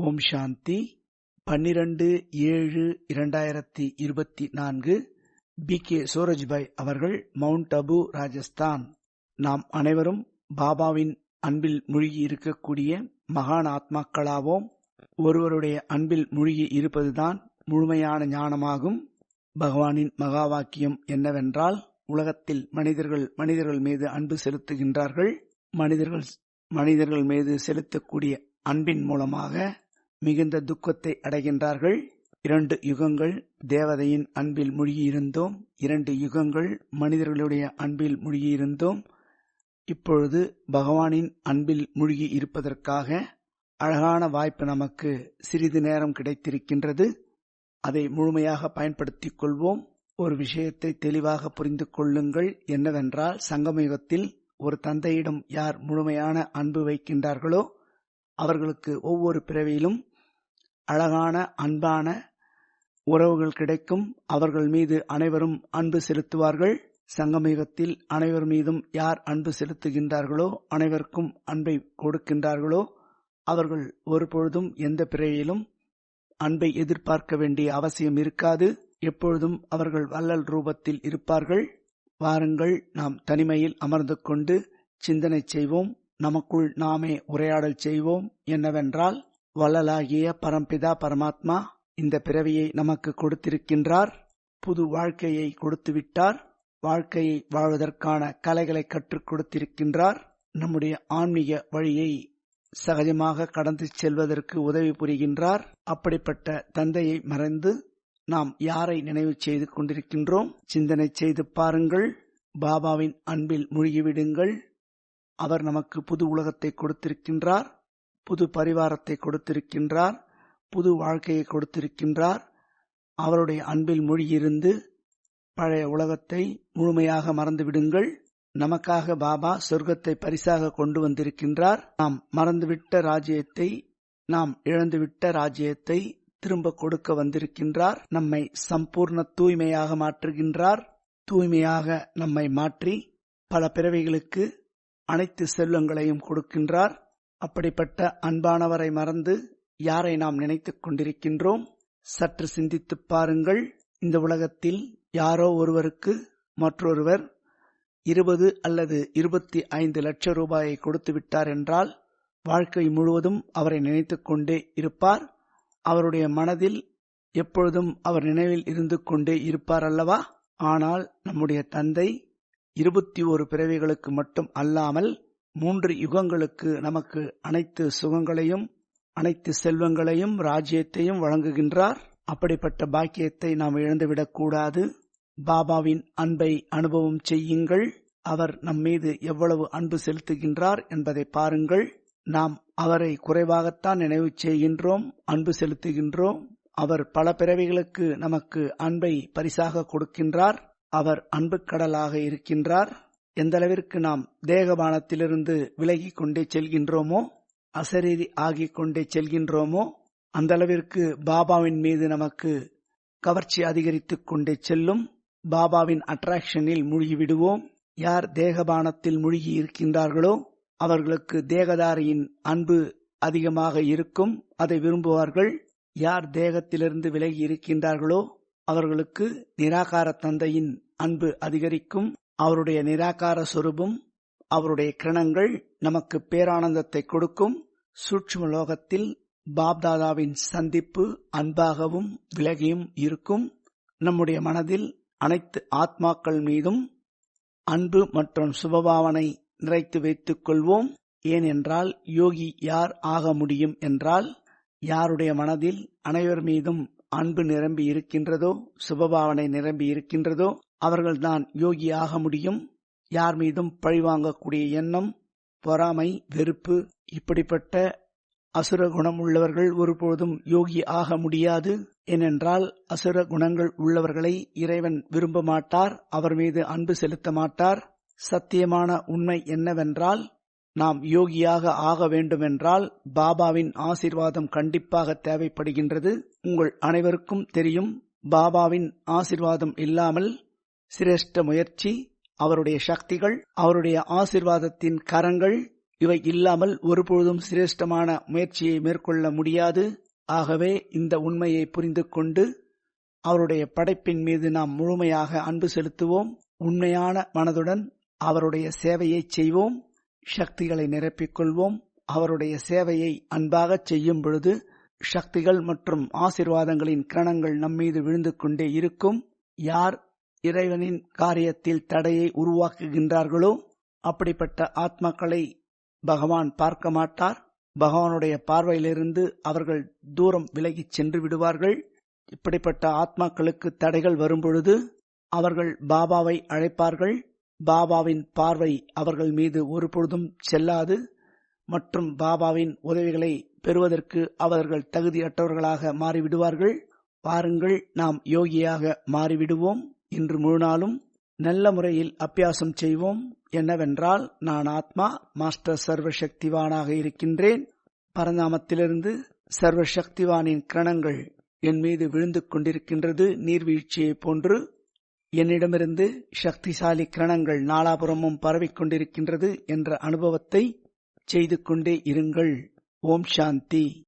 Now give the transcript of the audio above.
ஓம் சாந்தி. பன்னிரண்டு ஏழு இரண்டாயிரத்தி இருபத்தி நான்கு. பி. கே. சூரஜ்பாய் அவர்கள் மவுண்ட் அபு ராஜஸ்தான். நாம் அனைவரும் பாபாவின் அன்பில் மூழ்கி இருக்கக்கூடிய மகான் ஆத்மாக்களாவோம். ஒருவருடைய அன்பில் மூழ்கி இருப்பதுதான் முழுமையான ஞானமாகும். பகவானின் மகா வாக்கியம் என்னவென்றால் உலகத்தில் மனிதர்கள் மனிதர்கள் மீது அன்பு செலுத்துகின்றார்கள். மனிதர்கள் மனிதர்கள் மீது செலுத்தக்கூடிய அன்பின் மூலமாக மிகுந்த துக்கத்தை அடைகின்றார்கள். இரண்டு யுகங்கள் தேவதையின் அன்பில் மூழ்கியிருந்தோம். இரண்டு யுகங்கள் மனிதர்களுடைய அன்பில் மூழ்கியிருந்தோம். இப்பொழுது பகவானின் அன்பில் மூழ்கி இருப்பதற்காக அழகான வாய்ப்பு நமக்கு சிறிது நேரம் கிடைத்திருக்கின்றது. அதை முழுமையாக பயன்படுத்திக் கொள்வோம். ஒரு விஷயத்தை தெளிவாக புரிந்து கொள்ளுங்கள். என்னவென்றால் சங்கமயுகத்தில் ஒரு தந்தையிடம் யார் முழுமையான அன்பு வைக்கின்றார்களோ அவர்களுக்கு ஒவ்வொரு பிறவியிலும் அழகான அன்பான உறவுகள் கிடைக்கும். அவர்கள் மீது அனைவரும் அன்பு செலுத்துவார்கள். சங்கமயுகத்தில் அனைவர் மீதும் யார் அன்பு செலுத்துகின்றார்களோ அனைவருக்கும் அன்பை கொடுக்கின்றார்களோ அவர்கள் ஒருபொழுதும் எந்த பிறையிலும் அன்பை எதிர்பார்க்க வேண்டிய அவசியம் இருக்காது. எப்பொழுதும் அவர்கள் வள்ளல் ரூபத்தில் இருப்பார்கள். வாருங்கள் நாம் தனிமையில் அமர்ந்து கொண்டு சிந்தனை செய்வோம். நமக்குள் நாமே உரையாடல் செய்வோம். என்னவென்றால் வள்ளலாகிய பரம்பிதா பரமாத்மா இந்த பிறவியை நமக்கு கொடுத்திருக்கின்றார். புது வாழ்க்கையை கொடுத்துவிட்டார். வாழ்க்கையை வாழ்வதற்கான கலைகளை கற்றுக் கொடுத்திருக்கின்றார். நம்முடைய ஆன்மீக வழியை சகஜமாக கடந்து செல்வதற்கு உதவி புரிகின்றார். அப்படிப்பட்ட தந்தையை மறைந்து நாம் யாரை நினைவு செய்து கொண்டிருக்கின்றோம்? சிந்தனை செய்து பாருங்கள். பாபாவின் அன்பில் மூழ்கிவிடுங்கள். அவர் நமக்கு புது உலகத்தை கொடுத்திருக்கின்றார். புது பரிவாரத்தை கொடுத்திருக்கின்றார் புது வாழ்க்கையை கொடுத்திருக்கின்றார். அவருடைய அன்பில் மூழ்கியிருந்து பழைய உலகத்தை முழுமையாக மறந்துவிடுங்கள். நமக்காக பாபா சொர்க்கத்தை பரிசாக கொண்டு வந்திருக்கின்றார். நாம் மறந்துவிட்ட ராஜ்யத்தை நாம் இழந்துவிட்ட ராஜ்யத்தை திரும்ப கொடுக்க வந்திருக்கின்றார். நம்மை சம்பூர்ண தூய்மையாக மாற்றுகின்றார். தூய்மையாக நம்மை மாற்றி பல பிறவைகளுக்கு அனைத்து செல்வங்களையும் கொடுக்கின்றார். அப்படிப்பட்ட அன்பானவரை மறந்து யாரை நாம் நினைத்துக் கொண்டிருக்கின்றோம்? சற்று சிந்தித்துப் பாருங்கள். இந்த உலகத்தில் யாரோ ஒருவருக்கு மற்றொருவர் இருபது அல்லது இருபத்தி ஐந்து லட்சம் ரூபாயை கொடுத்து விட்டார் என்றால் வாழ்க்கை முழுவதும் அவரை நினைத்துக் கொண்டே இருப்பார். அவருடைய மனதில் எப்பொழுதும் அவர் நினைவில் இருந்து கொண்டே இருப்பார் அல்லவா? ஆனால் நம்முடைய தந்தை இருபத்தி ஒரு பிறவிகளுக்கு மட்டும் அல்லாமல் மூன்று யுகங்களுக்கு நமக்கு அனைத்து சுகங்களையும் அனைத்து செல்வங்களையும் ராஜ்யத்தையும் வழங்குகின்றார். அப்படிப்பட்ட பாக்கியத்தை நாம் இழந்துவிடக்கூடாது பாபாவின் அன்பை அனுபவம் செய்யுங்கள். அவர் நம்மீது எவ்வளவு அன்பு செலுத்துகின்றார் என்பதை பாருங்கள். நாம் அவரை குறைவாகத்தான் நினைவு செய்கின்றோம் அன்பு செலுத்துகின்றோம். அவர் பல பிறவிகளுக்கு நமக்கு அன்பை பரிசாக கொடுக்கின்றார். அவர் அன்பு கடலாக இருக்கின்றார். எந்தளவிற்கு நாம் தேகபானத்திலிருந்து விலகிக் கொண்டே செல்கின்றோமோ அசரீரி ஆகிக் கொண்டே செல்கின்றோமோ அந்த அளவிற்கு பாபாவின் மீது நமக்கு கவர்ச்சி அதிகரித்துக் கொண்டே செல்லும் பாபாவின் அட்ராக்ஷனில் மூழ்கிவிடுவோம். யார் தேகபானத்தில் மூழ்கி இருக்கின்றார்களோ அவர்களுக்கு தேகதாரியின் அன்பு அதிகமாக இருக்கும் அதை விரும்புவார்கள். யார் தேகத்திலிருந்து விலகி இருக்கின்றார்களோ அவர்களுக்கு நிராகார தந்தையின் அன்பு அதிகரிக்கும். அவருடைய நிராகார சொரூபம் அவருடைய கிரணங்கள் நமக்கு பேரானந்தத்தை கொடுக்கும். சூட்சும லோகத்தில் பாப்தாதாவின் சந்திப்பு அன்பாகவும் விலகியும் இருக்கும். நம்முடைய மனதில் அனைத்து ஆத்மாக்கள் மீதும் அன்பு மற்றும் சுபபாவனை நிறைத்து வைத்துக் கொள்வோம். ஏனென்றால் யோகி யார் ஆக முடியும் என்றால் யாருடைய மனதில் அனைவர் மீதும் அன்பு நிரம்பி இருக்கின்றதோ சுபபாவனை நிரம்பி இருக்கின்றதோ அவர்கள்தான் யோகி ஆக முடியும். யார் மீதும் பழிவாங்கக்கூடிய எண்ணம் பொறாமை வெறுப்பு இப்படிப்பட்ட அசுர குணம் உள்ளவர்கள் ஒருபோதும் யோகி ஆக முடியாது. ஏனென்றால் அசுர குணங்கள் உள்ளவர்களை இறைவன் விரும்ப மாட்டார் அவர் மீது அன்பு செலுத்த மாட்டார். சத்தியமான உண்மை என்னவென்றால் நாம் யோகியாக ஆக வேண்டுமென்றால் பாபாவின் ஆசிர்வாதம் கண்டிப்பாக தேவைப்படுகின்றது. உங்கள் அனைவருக்கும் தெரியும் பாபாவின் ஆசிர்வாதம் இல்லாமல் சிரேஷ்ட முயற்சி அவருடைய சக்திகள் அவருடைய ஆசிர்வாதத்தின் கரங்கள் இவை இல்லாமல் ஒருபொழுதும் சிரேஷ்டமான முயற்சியை மேற்கொள்ள முடியாது. ஆகவே இந்த உண்மையை புரிந்து கொண்டு அவருடைய படைப்பின் மீது நாம் முழுமையாக அன்பு செலுத்துவோம். உண்மையான மனதுடன் அவருடைய சேவையை செய்வோம். சக்திகளை நிரப்பிக்கொள்வோம் அவருடைய சேவையை அன்பாகச் செய்யும் பொழுது சக்திகள் மற்றும் ஆசிர்வாதங்களின் கிரணங்கள் நம்மீது விழுந்து கொண்டே இருக்கும். யார் இறைவனின் காரியத்தில் தடையை உருவாக்குகின்றார்களோ? அப்படிப்பட்ட ஆத்மாக்களை பகவான் பார்க்க மாட்டார். பகவானுடைய பார்வையிலிருந்து அவர்கள் தூரம் விலகிச் சென்று விடுவார்கள். இப்படிப்பட்ட ஆத்மாக்களுக்கு தடைகள் வரும்பொழுது அவர்கள் பாபாவை அழைப்பார்கள். பாபாவின் பார்வை அவர்கள் மீது ஒருபொழுதும் செல்லாது. மற்றும் பாபாவின் உதவிகளை பெறுவதற்கு அவர்கள் தகுதியற்றவர்களாக மாறிவிடுவார்கள். பாருங்கள் நாம் யோகியாக மாறிவிடுவோம். இன்று முழு நாளும் நல்ல முறையில் அபியாசம் செய்வோம். என்னவென்றால் நான் ஆத்மா மாஸ்டர் சர்வசக்திவானாக இருக்கின்றேன். பரநாமத்திலிருந்து சர்வசக்திவானின் கிரணங்கள் என் மீது விழுந்து கொண்டிருக்கின்றது. நீர்வீழ்ச்சியைப் போன்று என்னிடமிருந்து சக்திசாலி கிரணங்கள் நாலாபுரமும் பரவிக் கொண்டிருக்கின்றது என்ற அனுபவத்தை செய்து கொண்டே இருங்கள். ஓம் சாந்தி.